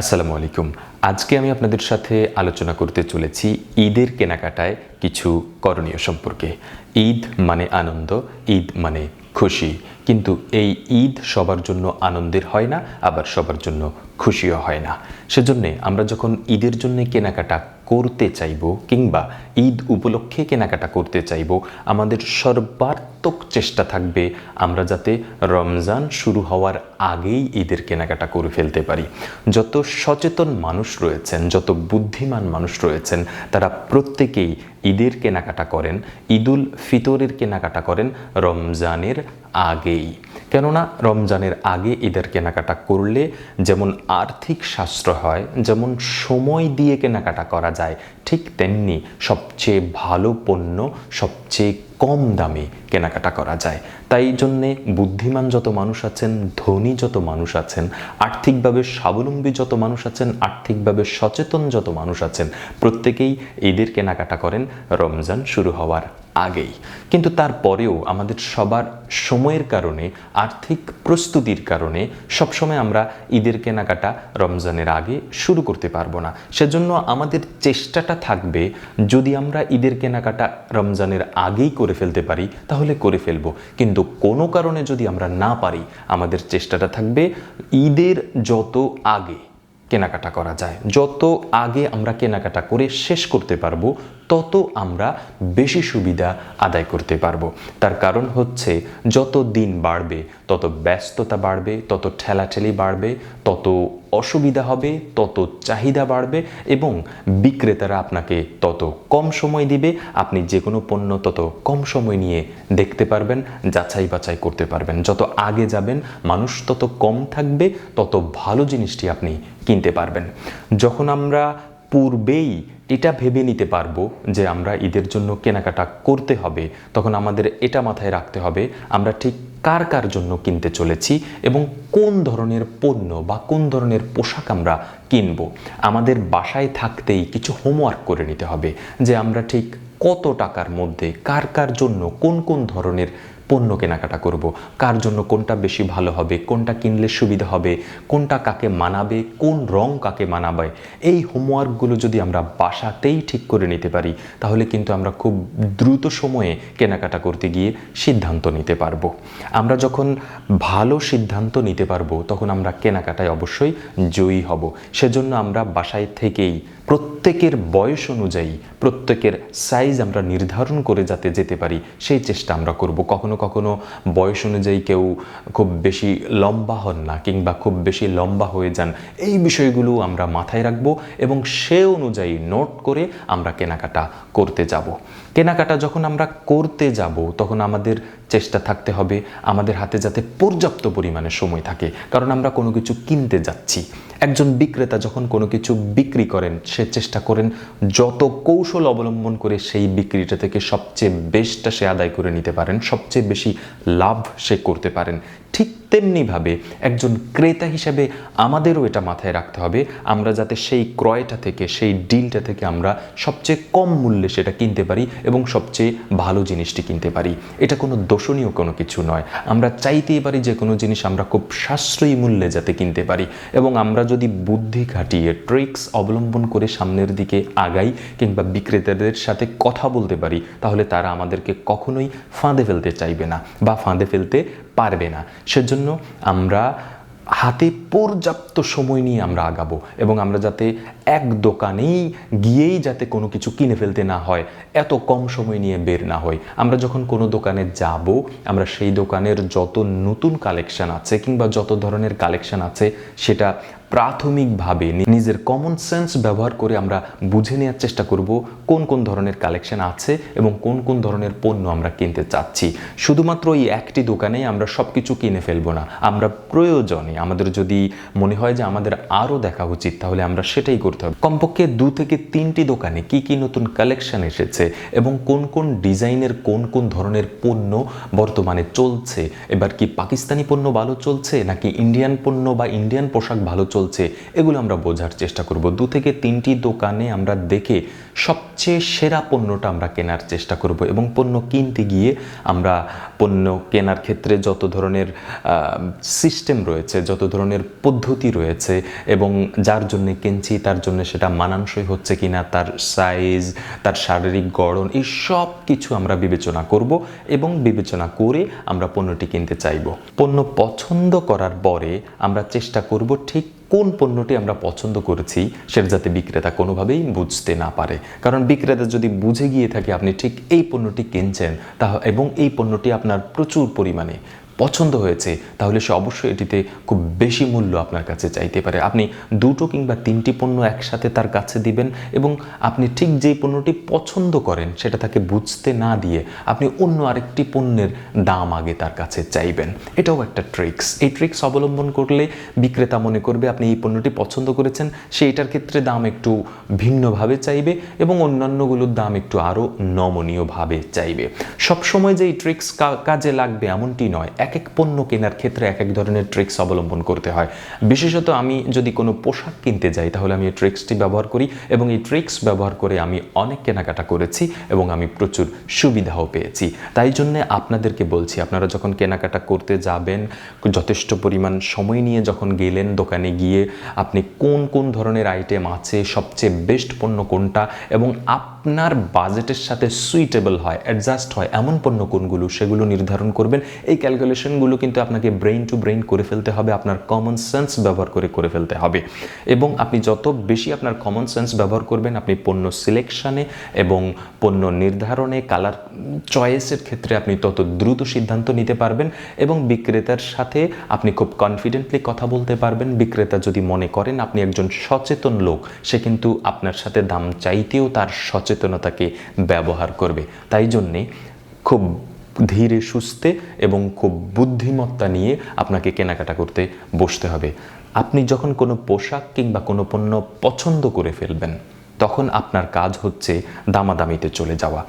আসসালামু আলাইকুম। আজকে আমি আপনাদের সাথে আলোচনা করতে চলেছি ঈদের কেনাকাটায় কিছু করণীয় সম্পর্কে। ঈদ মানে আনন্দ, ঈদ মানে খুশি। কিন্তু এই ঈদ সবার জন্য আনন্দের হয় না, আবার সবার জন্য খুশিও হয় না। সেজন্যে আমরা যখন ঈদের জন্য কেনাকাটা করতে চাইব কিংবা ঈদ উপলক্ষে কেনাকাটা করতে চাইব, আমাদের সর্বাত্মক চেষ্টা থাকবে আমরা যাতে রমজান শুরু হওয়ার আগেই ঈদের কেনাকাটা করে ফেলতে পারি। যত সচেতন মানুষ রয়েছেন, যত বুদ্ধিমান মানুষ রয়েছেন, তারা প্রত্যেকেই ঈদের কেনাকাটা করেন, ঈদুল ফিতরের কেনাকাটা করেন রমজানের আগেই। কেননা রমজানের আগে ঈদের কেনাকাটা করলে যেমন আর্থিক সাশ্রয় হয়, যেমন সময় দিয়ে কেনাকাটা করা যায়, ঠিক তেমনি সবচেয়ে ভালো পণ্য, সবচেয়ে কম দামে কেনাকাটা করা যায়। তাই জন্যে বুদ্ধিমান যত মানুষ আছেন, ধনী যত মানুষ আছেন, আর্থিকভাবে স্বাবলম্বী যত মানুষ আছেন, আর্থিকভাবে সচেতন যত মানুষ আছেন, প্রত্যেকেই ঈদের কেনাকাটা করেন, রমজান শুরু হওয়ার আগেই। কিন্তু তারপরেও আমাদের সবার সময়ের কারণে, আর্থিক প্রস্তুতির কারণে সবসময় আমরা ঈদের কেনাকাটা রমজানের আগে শুরু করতে পারব না। সেজন্য আমাদের চেষ্টাটা থাকবে, যদি আমরা ঈদের কেনাকাটা রমজানের আগেই করে ফেলতে পারি, তাহলে করে ফেলব। কিন্তু কোনো কারণে যদি আমরা না পারি, আমাদের চেষ্টাটা থাকবে ঈদের যত আগে কেনাকাটা করা যায়, যত আগে আমরা কেনাকাটা করে শেষ করতে পারব তত আমরা বেশি সুবিধা আদায় করতে পারব। তার কারণ হচ্ছে, যত দিন বাড়বে, তত ব্যস্ততা বাড়বে, তত ঠেলাঠেলি বাড়বে, তত অসুবিধা হবে, তত চাহিদা বাড়বে এবং বিক্রেতারা আপনাকে তত কম সময় দিবে। আপনি যে কোনো পণ্য তত কম সময় নিয়ে দেখতে পারবেন, যাচাই বাছাই করতে পারবেন। যত আগে যাবেন, মানুষ তত কম থাকবে, তত ভালো জিনিসটি আপনি কিনতে পারবেন। যখন আমরা পূর্বেই এটা ভেবে নিতে পারব যে আমরা ঈদের জন্য কেনাকাটা করতে হবে। তখন আমাদের এটা মাথায় রাখতে হবে, আমরা ঠিক কার কার জন্য কিনতে চলেছি এবং কোন ধরনের পণ্য বা কোন ধরনের পোশাক আমরা কিনব। আমাদের বাসায় থাকতেই কিছু হোমওয়ার্ক করে নিতে হবে যে আমরা ঠিক কত টাকার মধ্যে কার কার জন্য কোন কোন ধরনের পণ্য কেনাকাটা করব। কার জন্য কোনটা বেশি ভালো হবে? কোনটা কিনলে সুবিধা হবে? কোনটা কাকে মানাবে? কোন রং কাকে মানাবে? এই হোমওয়ার্কগুলো যদি আমরা বাসাতেই ঠিক করে নিতে পারি, তাহলে কিন্তু আমরা খুব দ্রুত সময়ে কেনাকাটা করতে গিয়ে সিদ্ধান্ত নিতে পারব। আমরা যখন ভালো সিদ্ধান্ত নিতে পারব, তখন আমরা কেনাকাটায় অবশ্যই জয়ী হব। সেজন্য আমরা বাসায় থেকেই প্রত্যেকের বয়স অনুযায়ী, প্রত্যেকের সাইজ আমরা নির্ধারণ করে যাতে যেতে পারি, সেই চেষ্টা আমরা করব। কখনো কখনো বয়স অনুযায়ী কেউ খুব বেশি লম্বা হন না কিংবা খুব বেশি লম্বা হয়ে যান, এই বিষয়গুলো আমরা মাথায় রাখব এবং সে অনুযায়ী নোট করে আমরা কেনাকাটা করতে যাব। কেনাকাটা যখন আমরা করতে যাব, তখন আমাদের চেষ্টা থাকতে হবে, আমাদের হাতে যাতে পর্যাপ্ত পরিমাণে সময় থাকে, কারণ আমরা কোনো কিছু কিনতে যাচ্ছি। একজন বিক্রেতা যখন কোনো কিছু বিক্রি করেন, সে চেষ্টা করেন যত কৌশল অবলম্বন করে সেই বিক্রিটা থেকে সবচেয়ে বেশটা সে আদায় করে নিতে পারেন, সবচেয়ে বেশি লাভ সে করতে পারেন। ঠিক তেমনিভাবে একজন ক্রেতা হিসেবে আমাদেরও এটা মাথায় রাখতে হবে, আমরা যাতে সেই ক্রয়টা থেকে, সেই ডিলটা থেকে আমরা সবচেয়ে কম মূল্যে সেটা কিনতে পারি এবং সবচেয়ে ভালো জিনিসটি কিনতে পারি। এটা কোনো দোষণীয় কোনো কিছু নয়। আমরা চাইতেই পারি যে কোনো জিনিস আমরা খুব সাশ্রয়ী মূল্যে যাতে কিনতে পারি এবং আমরা যদি বুদ্ধি খাটিয়ে ট্রিক্স অবলম্বন করে সামনের দিকে আগাই কিংবা বিক্রেতাদের সাথে কথা বলতে পারি, তাহলে তারা আমাদেরকে কখনোই ফাঁদে ফেলতে চাইবে না বা ফাঁদে ফেলতে পারবে না। সেজন্য আমরা হাতে পর্যাপ্ত সময় নিয়ে আমরা আগাবো এবং আমরা যাতে এক দোকানেই গিয়েই যাতে কোনো কিছু কিনে ফেলতে না হয়, এত কম সময় নিয়ে বের না হয়। আমরা যখন কোনো দোকানে যাব, আমরা সেই দোকানের যত নতুন কালেকশন আছে কিংবা যত ধরনের কালেকশন আছে, সেটা প্রাথমিকভাবে নিজের কমন সেন্স ব্যবহার করে আমরা বুঝে নেওয়ার চেষ্টা করব কোন কোন ধরনের কালেকশন আছে এবং কোন কোন ধরনের পণ্য আমরা কিনতে চাচ্ছি। শুধুমাত্র এই একটি দোকানেই আমরা সব কিছু কিনে ফেলব না, আমরা প্রয়োজনে, আমাদের যদি মনে হয় যে আমাদের আরও দেখা উচিত, তাহলে আমরা সেটাই করতে হবে কমপক্ষে দু থেকে তিনটি দোকানে কি কি নতুন কালেকশন এসেছে এবং কোন কোন ডিজাইনের কোন কোন ধরনের পণ্য বর্তমানে চলছে? এবার কি পাকিস্তানি পণ্য ভালো চলছে নাকি ইন্ডিয়ান পণ্য বা ইন্ডিয়ান পোশাক ভালো চলছে? এগুলো আমরা বোঝার চেষ্টা করব। দু থেকে তিনটি দোকানে আমরা দেখে সবচেয়ে সেরা পণ্যটা আমরা কেনার চেষ্টা করব এবং পণ্য কিনতে গিয়ে আমরা পণ্য কেনার ক্ষেত্রে যত ধরনের সিস্টেম রয়েছে, যত ধরনের পদ্ধতি রয়েছে এবং যার জন্য কিনছি, তার জন্য সেটা মানানসই হচ্ছে কিনা, তার সাইজ তার শারীরিক গড়ন, এই সব কিছু আমরা বিবেচনা করব এবং বিবেচনা করে আমরা পণ্যটি কিনতে চাইব। পণ্য পছন্দ করার পরে আমরা চেষ্টা করব ঠিক কোন পণ্যটি আমরা পছন্দ করেছি সেটা যাতে বিক্রেতা কোনোভাবেই বুঝতে না পারে। কারণ বিক্রেতা যদি বুঝে গিয়ে থাকে আপনি ঠিক এই পণ্যটি কিনছেন তা এবং এই পণ্যটি আপনার প্রচুর পরিমাণে পছন্দ হয়েছে, তাহলে সে অবশ্যই এটিতে খুব বেশি মূল্য আপনার কাছে চাইতে পারে। আপনি দুটো কিংবা তিনটি পণ্য একসাথে তার কাছে দিবেন এবং আপনি ঠিক যেই পণ্যটি পছন্দ করেন সেটা তাকে বুঝতে না দিয়ে আপনি অন্য আরেকটি পণ্যের দাম আগে তার কাছে চাইবেন। এটাও একটা ট্রিক্স। এই ট্রিক্স অবলম্বন করলে বিক্রেতা মনে করবে আপনি এই পণ্যটি পছন্দ করেছেন, সে এটার ক্ষেত্রে দাম একটু ভিন্নভাবে চাইবে এবং অন্যান্যগুলোর দাম একটু আরও নমনীয়ভাবে চাইবে। সবসময় যে এই ট্রিক্স কাজে লাগবে এমনটি নয়। এক এক পণ্য কেনার ক্ষেত্রে এক এক ধরনের ট্রিক্স অবলম্বন করতে হয়। বিশেষত আমি যদি কোনো পোশাক কিনতে যাই, তাহলে আমি এই ট্রিক্সটি ব্যবহার করি এবং এই ট্রিক্স ব্যবহার করে আমি অনেক কেনাকাটা করেছি এবং আমি প্রচুর সুবিধাও পেয়েছি। তাই জন্য আপনাদেরকে বলছি, আপনারা যখন কেনাকাটা করতে যাবেন, যথেষ্ট পরিমাণ সময় নিয়ে যখন গেলেন দোকানে গিয়ে, আপনি কোন কোন ধরনের আইটেম আছে, সবচেয়ে বেস্ট পণ্য কোনটা এবং আপনার বাজেটের সাথে সুইটেবল হয় অ্যাডজাস্ট হয়, এমন পণ্য কোনগুলো, সেগুলো নির্ধারণ করবেন, এই ক্যালকুলেশনগুলো কিন্তু আপনাকে ব্রেইন টু ব্রেইন করে ফেলতে হবে, আপনার কমন সেন্স ব্যবহার করে করে ফেলতে হবে। এবং আপনি যত বেশি আপনার কমন সেন্স ব্যবহার করবেন, আপনি পণ্য সিলেকশানে এবং পণ্য নির্ধারণে কালার চয়েসের ক্ষেত্রে আপনি তত দ্রুত সিদ্ধান্ত নিতে পারবেন এবং বিক্রেতার সাথে আপনি খুব কনফিডেন্টলি কথা বলতে পারবেন। বিক্রেতা যদি মনে করেন আপনি একজন সচেতন লোক, সে কিন্তু আপনার সাথে দাম চাইতেও তার সচেতনতাকে ব্যবহার করবে। তাই জন্যে খুব ধীরে সুস্থে এবং খুব বুদ্ধিমত্তা নিয়ে আপনাকে কেনাকাটা করতে বসতে হবে। আপনি যখন কোনো পোশাক কিংবা কোনো পণ্য পছন্দ করে ফেলবেন, তখন আপনার কাজ হচ্ছে দামাদামিতে চলে যাওয়া।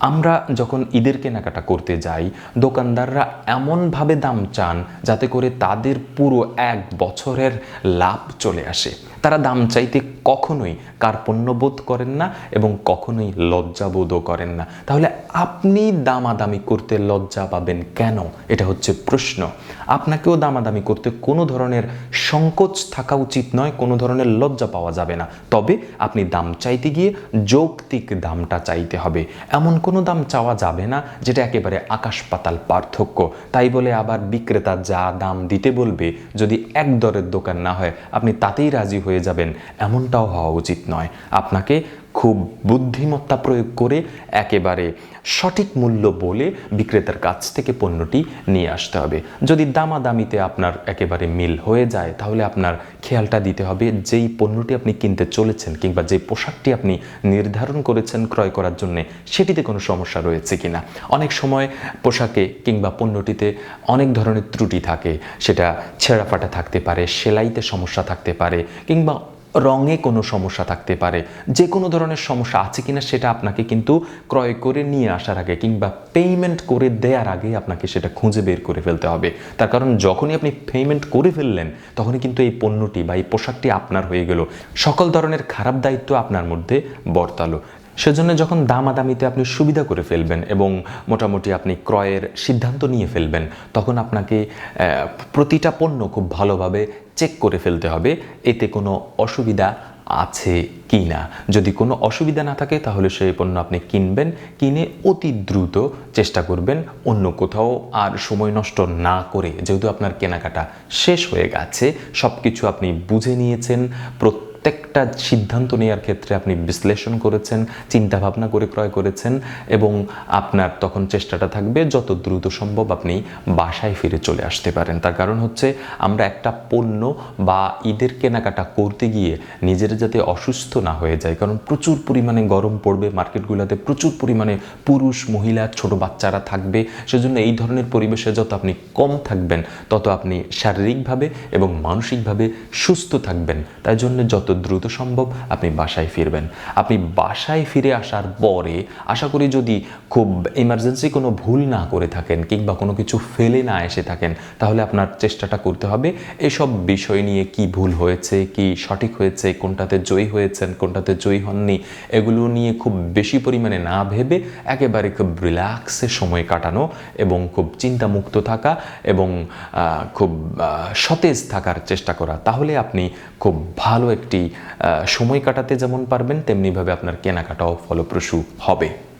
আমরা যখন ঈদের কেনাকাটা করতে যাই, দোকানদাররা এমনভাবে দাম চান যাতে করে তাদের পুরো এক বছরের লাভ চলে আসে। তারা দাম চাইতে কখনোই কার্পণ্যবোধ করেন না এবং কখনোই লজ্জাবোধও করেন না। তাহলে আপনি দামাদামি করতে লজ্জা পাবেন কেন? এটা হচ্ছে প্রশ্ন। আপনাকেও দামাদামি করতে কোনো ধরনের সংকোচ থাকা উচিত নয়, কোনো ধরনের লজ্জা পাওয়া যাবে না। তবে আপনি দাম চাইতে গিয়ে যৌক্তিক দামটা চাইতে হবে। এমন কোনো দাম চাওয়া যাবে না যেটা একেবারে আকাশ পাতাল পার্থক্য। তাই বলে আবার বিক্রেতা যা দাম দিতে বলবে যদি এক দরের দোকান না হয়, আপনি তাতেই রাজি হয়ে যাবেন এমনটাও হওয়া উচিত নয়। আপনাকে খুব বুদ্ধিমত্তা প্রয়োগ করে একেবারে সঠিক মূল্য বলে বিক্রেতার কাছ থেকে পণ্যটি নিয়ে আসতে হবে। যদি দামাদামিতে আপনার একেবারে মিল হয়ে যায়, তাহলে আপনার খেয়ালটা দিতে হবে যেই পণ্যটি আপনি কিনতে চলেছেন কিংবা যে পোশাকটি আপনি নির্ধারণ করেছেন ক্রয় করার জন্য, সেটিতে কোনো সমস্যা রয়েছে কিনা। অনেক সময় পোশাকে কিংবা পণ্যটিতে অনেক ধরনের ত্রুটি থাকে, সেটা ছেঁড়া ফাটা থাকতে পারে, সেলাইতে সমস্যা থাকতে পারে, কিংবা রঙে কোনো সমস্যা থাকতে পারে। যে কোনো ধরনের সমস্যা আছে কিনা সেটা আপনাকে কিন্তু ক্রয় করে নিয়ে আসার আগে কিংবা পেমেন্ট করে দেওয়ার আগে আপনাকে সেটা খুঁজে বের করে ফেলতে হবে। তার কারণ যখনই আপনি পেমেন্ট করে ফেললেন, তখনই কিন্তু এই পণ্যটি বা এই পোশাকটি আপনার হয়ে গেল। সকল ধরনের খারাপ দায়িত্ব আপনার মধ্যে বর্তালো। সেজন্য যখন দামাদামিতে আপনি সুবিধা করে ফেলবেন এবং মোটামুটি আপনি ক্রয়ের সিদ্ধান্ত নিয়ে ফেলবেন, তখন আপনাকে প্রতিটা পণ্য খুব ভালোভাবে চেক করে ফেলতে হবে, এতে কোনো অসুবিধা আছে কি না। যদি কোনো অসুবিধা না থাকে, তাহলে সেই পণ্য আপনি কিনবেন, কিনে অতি দ্রুত চেষ্টা করবেন অন্য কোথাও আর সময় নষ্ট না করে। যেহেতু আপনার কেনাকাটা শেষ হয়ে গেছে সব কিছু আপনি বুঝে নিয়েছেন, প্রত্যেক প্রত্যেকটা সিদ্ধান্ত নেওয়ার ক্ষেত্রে আপনি বিশ্লেষণ করেছেন চিন্তা ভাবনা করে ক্রয় করেছেন এবং আপনার তখন চেষ্টাটা থাকবে যত দ্রুত সম্ভব আপনি বাসায় ফিরে চলে আসতে পারেন। তার কারণ হচ্ছে আমরা একটা পণ্য বা ঈদের কেনাকাটা করতে গিয়ে নিজের যাতে অসুস্থ না হয়ে যায় কারণ প্রচুর পরিমাণে গরম পড়বে, মার্কেটগুলোতে প্রচুর পরিমাণে পুরুষ, মহিলা, ছোট বাচ্চারা থাকবে, সেজন্য এই ধরনের পরিবেশে যত আপনি কম থাকবেন, তত আপনি শারীরিকভাবে এবং মানসিকভাবে সুস্থ থাকবেন। তাই জন্য যত দ্রুত সম্ভব আপনি বাসায় ফিরবেন। আপনি বাসায় ফিরে আসার পরে আশা করি যদি খুব ইমার্জেন্সি কোনো ভুল না করে থাকেন কিংবা কোনো কিছু ফেলে না এসে থাকেন, তাহলে আপনার চেষ্টাটা করতে হবে এসব বিষয় নিয়ে কি ভুল হয়েছে, কি সঠিক হয়েছে, কোনটাতে জয়ী হয়েছেন, কোনটাতে জয়ী হননি, এগুলো নিয়ে খুব বেশি পরিমাণে না ভেবে একেবারে খুব রিল্যাক্সে সময় কাটানো এবং খুব চিন্তামুক্ত থাকা এবং খুব সতেজ থাকার চেষ্টা করা। তাহলে আপনি খুব ভালো একটি আহ, সময় কাটাতে যেমন পারবেন তেমনিভাবে আপনার কেনাকাটাও ফলপ্রসূ হবে।